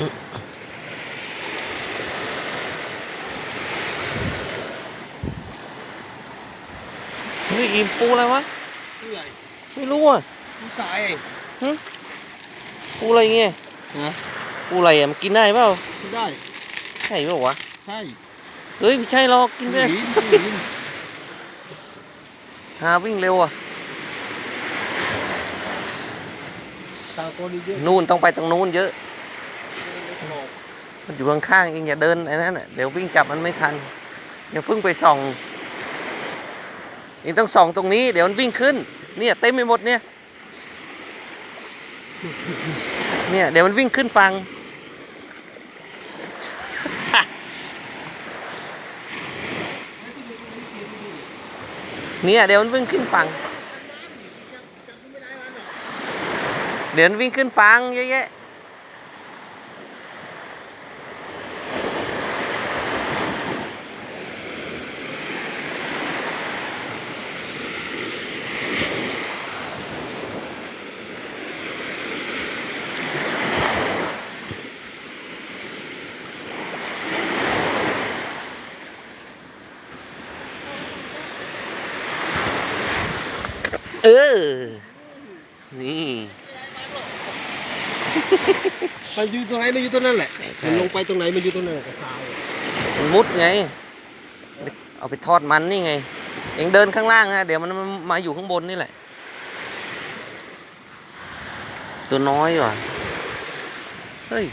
นี่อิ่มปูอะไรวะไม่รู้อะปูสายฮึปูอะไรเงี้ยนะปูอะไรอะมันกินได้เปล่ากินได้ใช่เปล่าวะใช่เฮ้ยไม่ใช่หรอกกินไม่ได้หาวิ่งเร็วอะนู่นต้องไปตรงนู้นเยอะ มันอยู่ข้างๆเองอย่าเดินไอ้นั่นน่ะเดี๋ยววิ่งจับมันไม่ทันอย่าเพิ่งไปส่องเองต้องส่องตรงนี้ เดี๋ยวมันวิ่งขึ้น เนี่ยเต็มไปหมดเนี่ยเนี่ยเดี๋ยวมันวิ่งขึ้นฟังเนี่ยเดี๋ยวมันวิ่งขึ้นฟังเดี๋ยวมันวิ่งขึ้นฟังเยอะแยะ เออ นี่ มันอยู่ตรงไหนมันอยู่ตรงนั้นแหละมันลงไปตรงไหนมันอยู่ตรงนั้นแหละกระซาวมันมุดไง เอาไปทอดมันนี่ไง เองเดินข้างล่างนะเดี๋ยวมันมาอยู่ข้างบนนี่แหละ ตัวน้อยว่ะ เฮ้ย